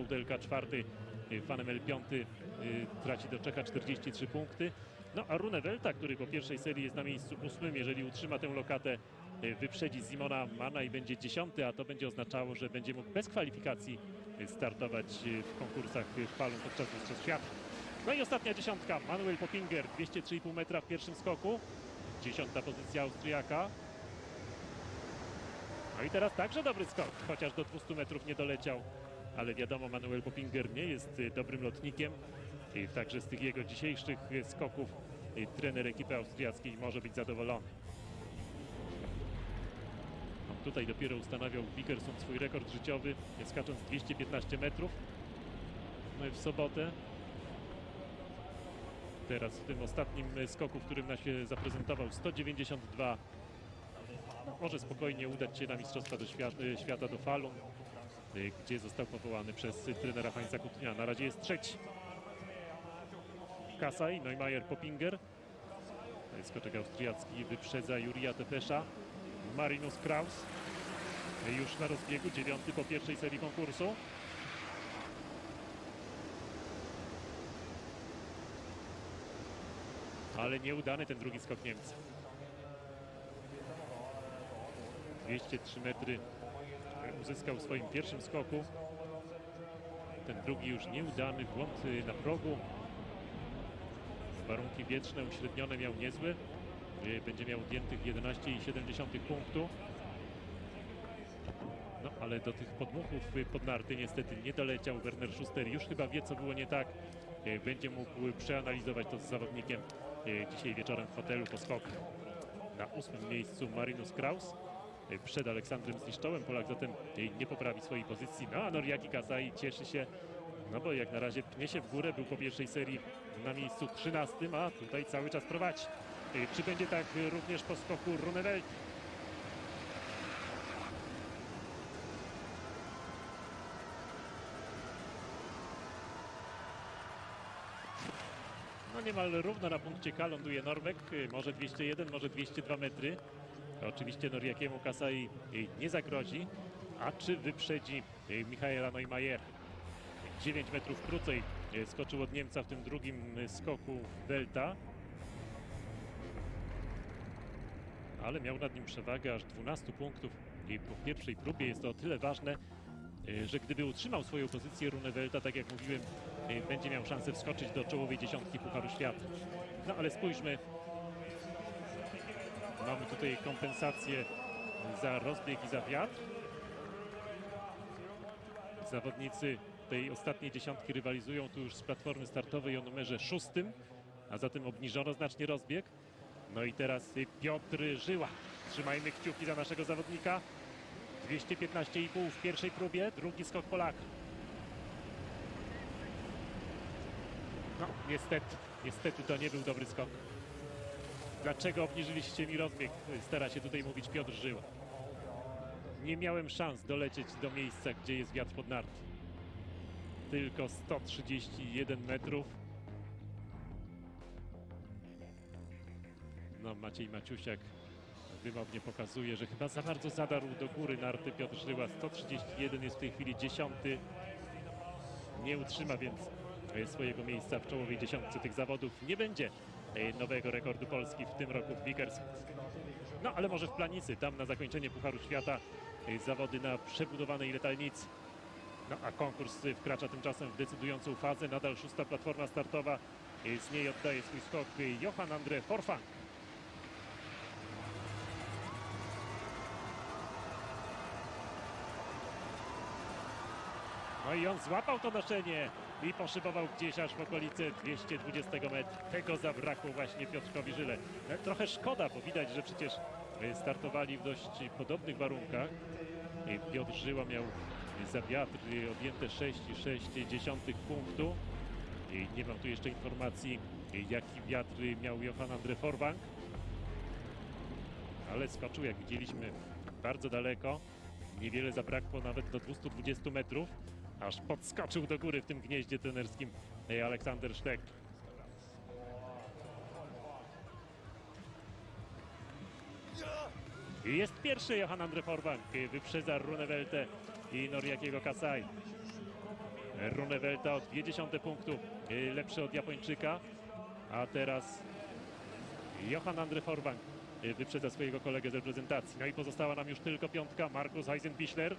Kołdelka czwarty, y, Fanemel piąty y, traci do Czecha 43 punkty. No a Runewelta, który po pierwszej serii jest na miejscu ósmym, jeżeli utrzyma tę lokatę, y, wyprzedzi Simona Mana i będzie dziesiąty, a to będzie oznaczało, że będzie mógł bez kwalifikacji y, startować y, w konkursach y, Falun podczas Mistrzostw Świata. No i ostatnia dziesiątka, Manuel Poppinger, 203,5 metra w pierwszym skoku. Dziesiąta pozycja Austriaka. No i teraz także dobry skok, chociaż do 200 metrów nie doleciał. Ale wiadomo, Manuel Poppinger nie jest y, dobrym lotnikiem. I także z tych jego dzisiejszych y, skoków y, trener ekipy austriackiej może być zadowolony. No, tutaj dopiero ustanawiał Wickerson swój rekord życiowy, skacząc 215 metrów no w sobotę. Teraz w tym ostatnim skoku, w którym nas się zaprezentował 192 no, może spokojnie udać się na Mistrzostwa do świata, świata do Falun, gdzie został powołany przez trenera Heinza Kutnia. Na razie jest trzeci. Kasaj, Neumayer, jest Skoczek austriacki wyprzedza Jurija Tepesza. Marinus Kraus. Już na rozbiegu, dziewiąty po pierwszej serii konkursu. Ale nieudany ten drugi skok Niemca. 203 metry uzyskał w swoim pierwszym skoku. Ten drugi już nieudany, błąd y, na progu. Warunki wietrzne uśrednione miał niezłe. Y, Będzie miał odjętych 11,7 punktu. No ale do tych podmuchów y, pod narty niestety nie doleciał. Werner Schuster już chyba wie co było nie tak. Będzie mógł przeanalizować to z zawodnikiem dzisiaj wieczorem w hotelu po skokach. Na ósmym miejscu Marinus Kraus przed Aleksandrem Zniszczołem. Polak zatem nie poprawi swojej pozycji. No a Noriaki Kasai cieszy się, no bo jak na razie pnie się w górę. Był po pierwszej serii na miejscu 13, a tutaj cały czas prowadzi. Y, Czy będzie tak również po skoku Runewelt? No niemal równo na punkcie K ląduje Norwek, y, może 201, może 202 metry. Oczywiście Noriakiemu Kasai nie zagrozi, a czy wyprzedzi y, Michaela Neumayera? 9 metrów krócej y, skoczył od Niemca w tym drugim y, skoku Delta. Ale miał nad nim przewagę aż 12 punktów i po pierwszej próbie jest to o tyle ważne, że gdyby utrzymał swoją pozycję Runewelta, tak jak mówiłem, będzie miał szansę wskoczyć do czołowej dziesiątki Pucharu Świata. No ale spójrzmy, mamy tutaj kompensację za rozbieg i za wiatr. Zawodnicy tej ostatniej dziesiątki rywalizują tu już z platformy startowej o numerze szóstym, a zatem obniżono znacznie rozbieg. No i teraz Piotr Żyła. Trzymajmy kciuki za naszego zawodnika. 215,5 w pierwszej próbie, drugi skok Polaka. No, niestety, niestety to nie był dobry skok. Dlaczego obniżyliście mi rozbieg? Stara się tutaj mówić Piotr Żyła. Nie miałem szans dolecieć do miejsca, gdzie jest wiatr pod narty. Tylko 131 metrów. No, Maciej Maciusiak wymownie pokazuje, że chyba za bardzo zadarł do góry narty Piotr Żyła. 131 jest w tej chwili dziesiąty. Nie utrzyma więc swojego miejsca w czołowej dziesiątce tych zawodów. Nie będzie nowego rekordu Polski w tym roku w Vickers. No ale może w Planicy, tam na zakończenie Pucharu Świata e, zawody na przebudowanej letalnicy. No a konkurs wkracza tymczasem w decydującą fazę. Nadal szósta platforma startowa. E, Z niej oddaje swój skok Johan Andre Forfang. No i on złapał to noszenie i poszybował gdzieś aż w okolice 220 metrów. Tego zabrakło właśnie Piotrkowi Żyle. E, Trochę szkoda, bo widać, że przecież e, startowali w dość podobnych warunkach. E, Piotr Żyła miał za wiatr odjęte 6,6 punktu. Nie mam tu jeszcze informacji, jaki wiatr miał Johan Andre Forbank. Ale skoczył, jak widzieliśmy, bardzo daleko. Niewiele zabrakło nawet do 220 metrów. Aż podskoczył do góry w tym gnieździe trenerskim e, Aleksander Sztek. Jest pierwszy Johan Andre Forbank. e, Wyprzedza Runewelte i Noriakiego Kasai. Runewelta o 0,2 punktu y, lepszy od Japończyka. A teraz Johan Andre Forbank wyprzedza swojego kolegę z reprezentacji. No i pozostała nam już tylko piątka, Markus Heisenbichler.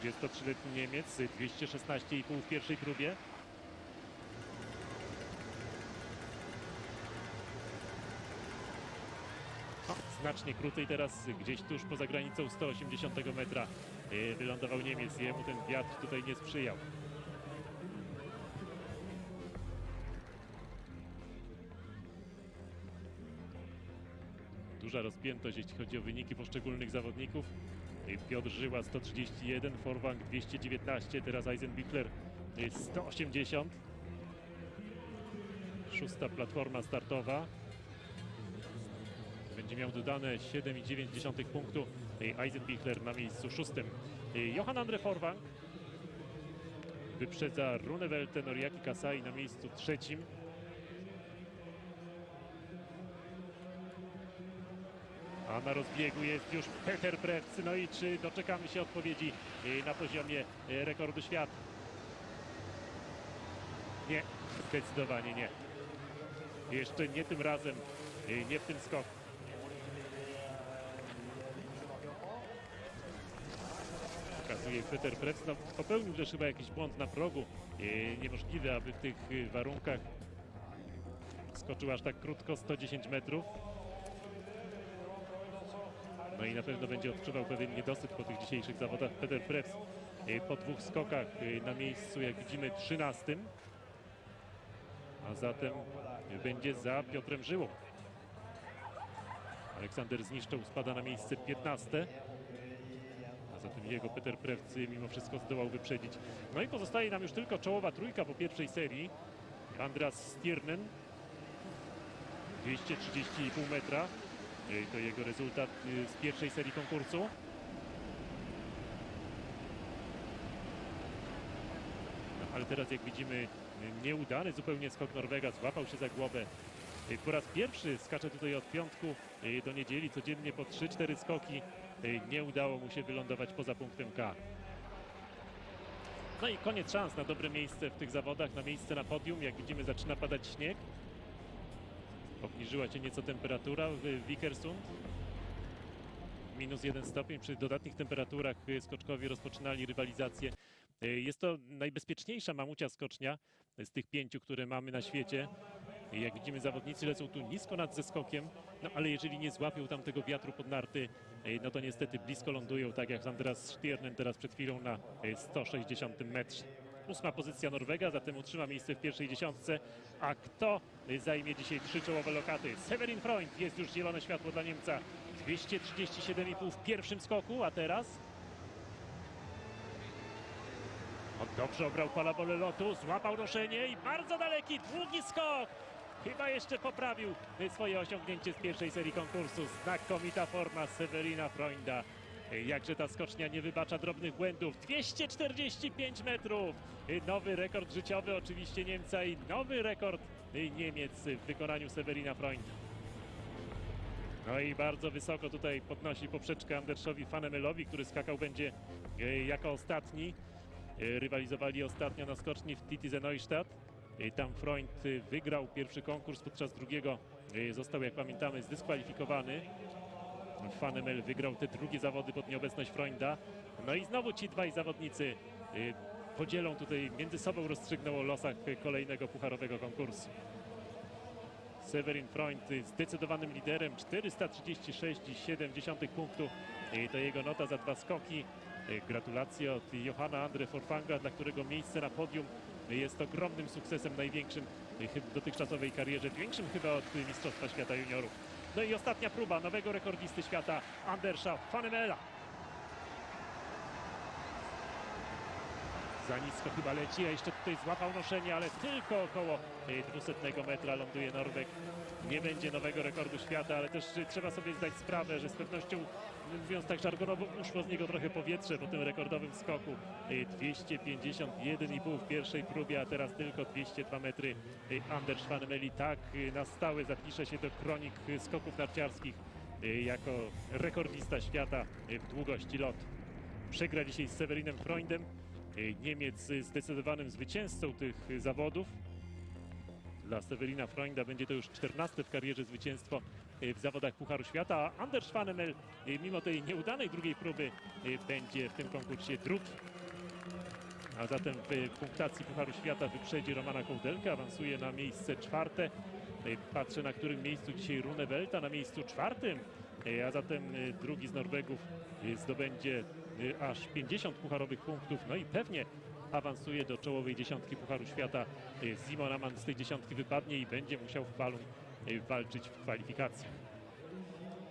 23-letni Niemiec, y, 216,5 w pierwszej próbie. No, znacznie krócej teraz, gdzieś tuż poza granicą 180 metra y, wylądował Niemiec. Jemu ten wiatr tutaj nie sprzyjał. Duża rozpiętość, jeśli chodzi o wyniki poszczególnych zawodników. Y, Piotr Żyła 131, Forwang 219, teraz Eisenbichler y, 180. Szósta platforma startowa. Będzie miał dodane 7,9 punktu. Y, Eisenbichler na miejscu szóstym. Y, Johan Andre Forwang wyprzedza Runewelte Noriaki Kasai na miejscu trzecim. A na rozbiegu jest już Peter Prevc. No i czy doczekamy się odpowiedzi y, na poziomie y, rekordu świata? Nie, zdecydowanie nie. Jeszcze nie tym razem, y, nie w tym skoku. Pokazuje Peter Prevc. No, popełnił też chyba jakiś błąd na progu. Niemożliwe, aby w tych warunkach skoczył aż tak krótko, 110 metrów. No i na pewno będzie odczuwał pewien niedosyt po tych dzisiejszych zawodach. Peter Prevc y, po dwóch skokach y, na miejscu, jak widzimy, 13. A zatem będzie za Piotrem Żyłą. Aleksander Zniszczał spada na miejsce 15. A zatem jego Peter Prevc y, mimo wszystko zdołał wyprzedzić. No i pozostaje nam już tylko czołowa trójka po pierwszej serii. Andras Stiernen 230,5 metra. Y, To jego rezultat y, z pierwszej serii konkursu. No, ale teraz jak widzimy y, nieudany zupełnie skok Norwega, złapał się za głowę. Po raz pierwszy skacze tutaj od piątku do niedzieli, codziennie po 3-4 skoki. Nie udało mu się wylądować poza punktem K. No i koniec szans na dobre miejsce w tych zawodach, na miejsce na podium. Jak widzimy zaczyna padać śnieg. Obniżyła się nieco temperatura w Wikersund. Minus jeden stopień. Przy dodatnich temperaturach skoczkowie rozpoczynali rywalizację. Jest to najbezpieczniejsza mamucia skocznia z tych pięciu, które mamy na świecie. Jak widzimy, zawodnicy lecą tu nisko nad zeskokiem, no ale jeżeli nie złapią tam tego wiatru pod narty, no to niestety blisko lądują, tak jak Andreas Stiernen teraz przed chwilą na y, 160 metrze. Ósma pozycja Norwega, zatem utrzyma miejsce w pierwszej dziesiątce. A kto zajmie dzisiaj trzy czołowe lokaty? Severin Freund jest już zielone światło dla Niemca. 237,5 w pierwszym skoku, a teraz on dobrze obrał palabole lotu, złapał noszenie i bardzo daleki, długi skok. Chyba jeszcze poprawił swoje osiągnięcie z pierwszej serii konkursu. Znakomita forma Severina Freunda. Jakże ta skocznia nie wybacza drobnych błędów. 245 metrów. Nowy rekord życiowy oczywiście Niemca i nowy rekord Niemiec w wykonaniu Severina Freunda. No i bardzo wysoko tutaj podnosi poprzeczkę Andersowi Fanemelowi, który skakał będzie e, jako ostatni. E, Rywalizowali ostatnio na skoczni w Titize Neustadt. E, Tam Freund wygrał pierwszy konkurs, podczas drugiego został, jak pamiętamy, zdyskwalifikowany. Fanemel wygrał te drugie zawody pod nieobecność Freunda. No i znowu ci dwaj zawodnicy e, podzielą tutaj, między sobą rozstrzygną o losach kolejnego pucharowego konkursu. Severin Freund y, zdecydowanym liderem 436,7 punktu Y, to jego nota za dwa skoki. Y, Gratulacje od Johanna Andre Forfanga, dla którego miejsce na podium y, jest ogromnym sukcesem, największym y, w dotychczasowej karierze, większym chyba od y, Mistrzostwa Świata Juniorów. No i ostatnia próba nowego rekordzisty świata Andersa Fanemela. Za nisko chyba leci, a jeszcze tutaj złapał noszenie, ale tylko około y, 200 metra ląduje Norweg. Nie będzie nowego rekordu świata, ale też y, trzeba sobie zdać sprawę, że z pewnością, mówiąc tak żargonowo, uszło z niego trochę powietrze po tym rekordowym skoku. Y, 251,5 w pierwszej próbie, a teraz tylko 202 metry. Y, Anders van Meli tak y, na stałe zapisze się do kronik y, skoków narciarskich y, jako rekordista świata y, w długości lotu. Przegra dzisiaj z Severinem Freundem. E, Niemiec zdecydowanym zwycięzcą tych zawodów. Dla Severina Freunda będzie to już 14 w karierze zwycięstwo y, w zawodach Pucharu Świata, Anders Schwanemel y, mimo tej nieudanej drugiej próby będzie w tym konkursie drugi. A zatem w punktacji Pucharu Świata wyprzedzi Romana Kołdelkę, awansuje na miejsce czwarte. Patrzę na którym miejscu dzisiaj Rune Welta, na miejscu czwartym, a zatem drugi z Norwegów zdobędzie aż 50 pucharowych punktów, no i pewnie awansuje do czołowej dziesiątki Pucharu Świata. Y, Simon Aman z tej dziesiątki wypadnie i będzie musiał w Falun y, walczyć w kwalifikacjach.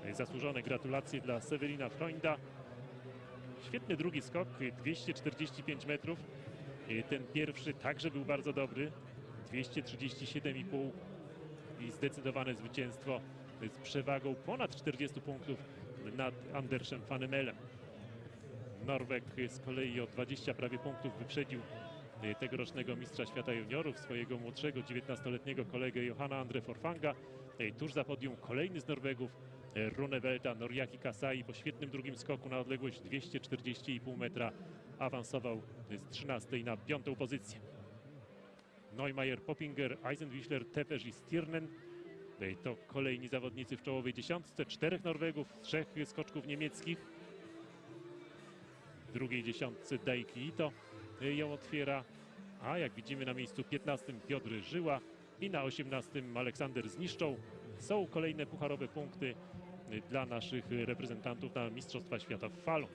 Y, Zasłużone gratulacje dla Severina Freunda. Świetny drugi skok, y, 245 metrów. Y, Ten pierwszy także był bardzo dobry. 237,5 i zdecydowane zwycięstwo z przewagą ponad 40 punktów nad Andersem Fanemelem. Norweg z kolei o 20 prawie punktów wyprzedził y, tegorocznego mistrza świata juniorów, swojego młodszego 19-letniego kolegę Johanna Andre Forfanga. Y, Tuż za podium kolejny z Norwegów, y, Rune Welta, Noriaki Kasai po świetnym drugim skoku na odległość 240,5 metra awansował z 13 na piątą pozycję. Neumayer, Poppinger, Eisenwichler, Tepes i Stirnen. To kolejni zawodnicy w czołowej dziesiątce. Czterech Norwegów, trzech skoczków niemieckich. Drugiej dziesiątce Daiki Ito y, ją otwiera. A jak widzimy na miejscu 15 Piotr Żyła i na 18 Aleksander Zniszczą. Są kolejne pucharowe punkty y, dla naszych reprezentantów na Mistrzostwa Świata w Falun.